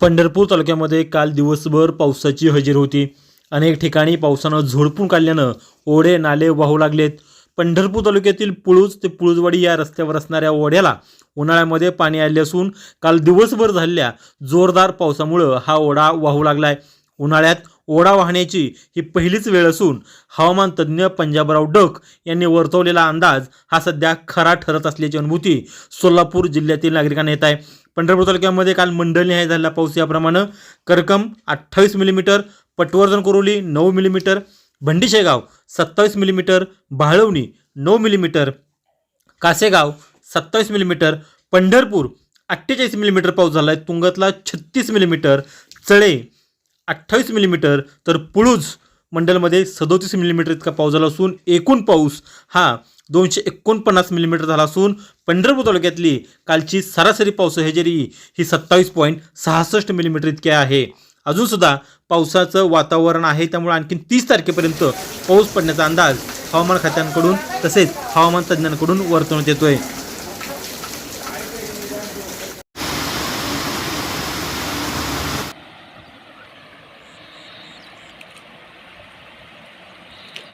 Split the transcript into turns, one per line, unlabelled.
पंढरपूर तालुक्यामध्ये काल दिवसभर पावसाची हजेरी होती. अनेक ठिकाणी पावसानं झोडपून काढल्यानं ओढे नाले वाहू लागलेत. पंढरपूर तालुक्यातील पुळूज ते पुळूजवाडी या रस्त्यावर असणाऱ्या ओढ्याला उन्हाळ्यामध्ये पाणी आले असून काल दिवसभर झालेल्या जोरदार पावसामुळं हा ओढा वाहू लागलाय. उन्हाळ्यात ओढा वाहण्याची ही पहिलीच वेळ असून हवामान तज्ज्ञ पंजाबराव डक यांनी वर्तवलेला अंदाज हा सध्या खरा ठरत असल्याची अनुभूती सोलापूर जिल्ह्यातील नागरिकांना येत आहे. पंढरपूर तालुक्यामध्ये काल मंडळनिहाय झालेला पाऊस याप्रमाणे करकम अठ्ठावीस मिलीमीटर पटवर्धन कोरोली नऊ मिलीमीटर भंडीशेगाव सत्तावीस मिलीमीटर बाळवणी नऊ मिलीमीटर कासेगाव सत्तावीस मिलीमीटर पंढरपूर अठ्ठेचाळीस मिलीमीटर पाऊस झाला आहे तुंगतला छत्तीस मिलीमीटर चळे अठ्ठावीस मिलीमीटर तर पुळूज मंडलमध्ये सदोतीस मिलीमीटर इतका पाऊस झाला असून एकूण पाऊस हा दोनशे एकोणपन्नास मिलीमीटर झाला असून पंढरपूर तालुक्यातली कालची सरासरी पाऊस हजेरी ही सत्तावीस पॉईंट सहासष्ट मिलीमीटर इतकी आहे. अजूनसुद्धा पावसाचं वातावरण आहे त्यामुळे आणखी तीस तारखेपर्यंत पाऊस पडण्याचा अंदाज हवामान खात्यांकडून तसेच हवामान तज्ज्ञांकडून वर्तवण्यात येतोय.